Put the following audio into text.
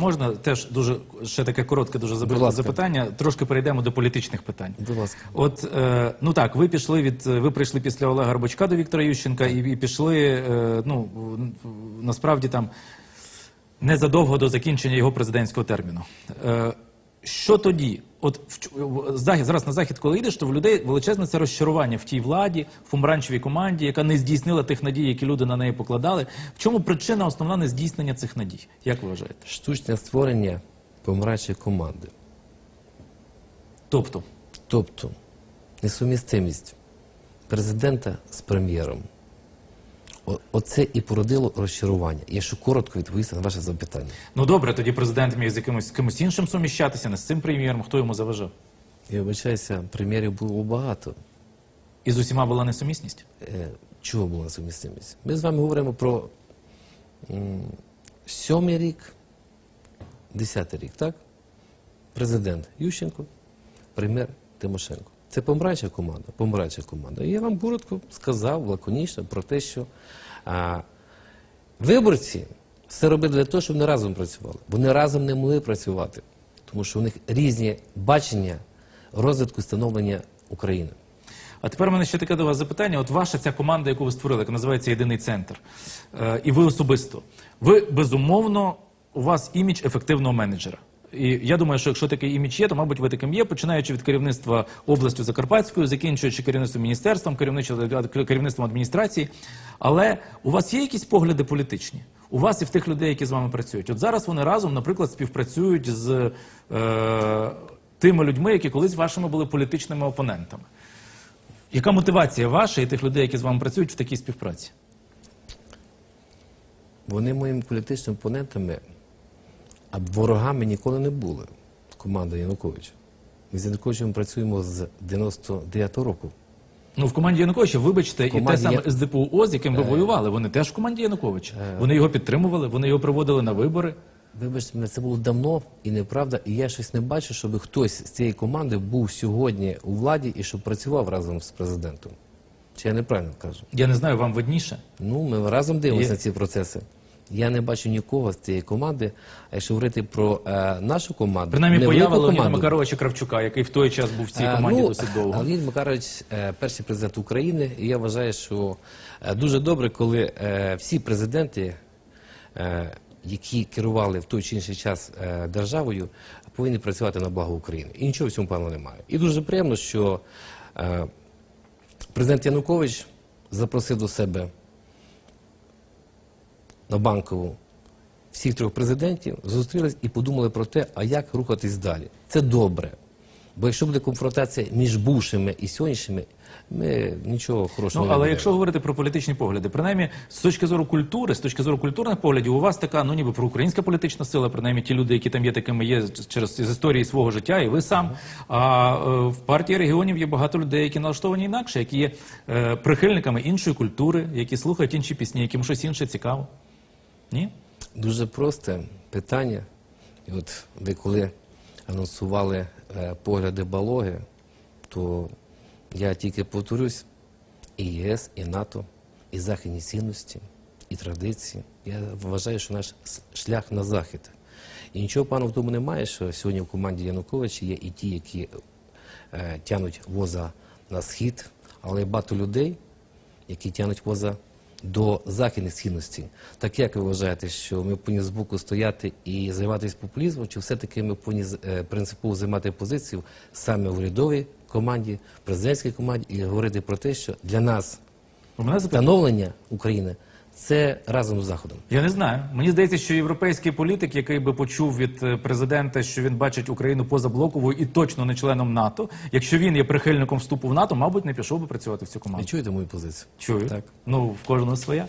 Можна теж дуже ще таке коротке дуже Будь запитання. Трошки перейдемо до політичних питань. Будь ласка. От е, ну так, ви пішли від ви прийшли після Олега Горбачка до Віктора Ющенка і, і пішли. Е, ну насправді там незадовго до закінчення його президентського терміну. Е, що тоді? От в, захід, зараз на захід, коли йдеш, то в людей величезне це розчарування в тій владі, в помаранчевій команді, яка не здійснила тих надій, які люди на неї покладали. В чому причина основна нездійснення цих надій? Як ви вважаєте? Штучне створення помирачої команди. Тобто, Тобто несумістимість президента з прем'єром. Оце і породило розчарування. Якщо коротко відповісти на ваше запитання. ну добре, тоді президент міг з якимось з кимось іншим суміщатися, не з цим прем'єром. Хто йому заважав? Я вибачаюся, прем'єрів було багато. І з усіма була несумісність? Е, Чого була несумістимість? Ми з вами говоримо про сьомий рік, десятий рік, так? Президент Ющенко, прем'єр Тимошенко. Це помирача команда, помирача команда. І я вам коротко сказав лаконічно про те, що а, виборці все робили для того, щоб вони разом працювали. Вони разом не могли працювати, тому що у них різні бачення розвитку становлення України. А тепер у мене ще таке до вас запитання. От ваша ця команда, яку ви створили, яка називається Єдиний центр, е, і ви особисто. Ви безумовно, у вас імідж ефективного менеджера. І я думаю, що якщо такий імідж є, то мабуть ви таким є, починаючи від керівництва областю Закарпатською, закінчуючи керівництвом міністерством, керівництвом адміністрації. Але у вас є якісь погляди політичні? У вас і в тих людей, які з вами працюють. От зараз вони разом, наприклад, співпрацюють з е, тими людьми, які колись вашими були політичними опонентами. Яка мотивація ваша і тих людей, які з вами працюють в такій співпраці? Вони моїми політичними опонентами, а ворогами ніколи не були. Команда Януковича. Ми з Януковичем працюємо з 99-го року. Ну, в команді Януковича, вибачте, і те саме СДПУ ОЗ, яким ви воювали, вони теж в команді Януковича. Вони його підтримували, вони його приводили на вибори. Вибачте мене, це було давно і неправда, і я щось не бачу, щоб хтось з цієї команди був сьогодні у владі і щоб працював разом з президентом. Чи я неправильно кажу? Я не знаю, вам видніше. Ну, ми разом дивимося Є. на ці процеси. Я не бачу нікого з цієї команди. А якщо говорити про е, нашу команду, Принаймні, невелику поява Леоніда Макаровича Кравчука, який в той час був в цій Е, команді ну, досить довго. Леонід Макарович е, перший президент України, і я вважаю, що е, дуже добре, коли е, всі президенти, е, які керували в той чи інший час е, державою, повинні працювати на благо України. І нічого в цьому пану немає. І дуже приємно, що е, президент Янукович запросив до себе на банкову всіх трьох президентів, зустрілись і подумали про те, а як рухатись далі. Це добре. Бо якщо буде конфронтація між бувшими і сьогоднішніми, ми нічого хорошого Ну, не але буде. якщо говорити про політичні погляди, принаймні з точки зору культури, з точки зору культурних поглядів, у вас така, ну ніби проукраїнська політична сила, принаймні ті люди, які там є такими, є через з історії свого життя, і ви сам. А е, в партії регіонів є багато людей, які налаштовані інакше, які є е, прихильниками іншої культури, які слухають інші пісні, яким щось інше цікаво. Ні? Дуже просте питання. І от ви коли анонсували е, погляди Балоги, то я тільки повторюсь, і ЄС, і НАТО, і західні цінності, і традиції. Я вважаю, що наш шлях на захід. І нічого пану в тому немає, що сьогодні в команді Януковича є і ті, які е, тянуть воза на схід, але є багато людей, які тянуть воза до західних цінностей. Так як ви вважаєте, що ми повинні з боку стояти і займатися популізмом, чи все-таки ми повинні е, принципово займати позицію саме в урядовій команді, президентській команді і говорити про те, що для нас У мене запитання. становлення України це разом з Заходом. Я не знаю. Мені здається, що європейський політик, який би почув від е, президента, що він бачить Україну позаблоковою і точно не членом НАТО, якщо він є прихильником вступу в НАТО, мабуть, не пішов би працювати в цю Ви команду. чуєте мою позицію? Чую. Так. Ну в кожного своя.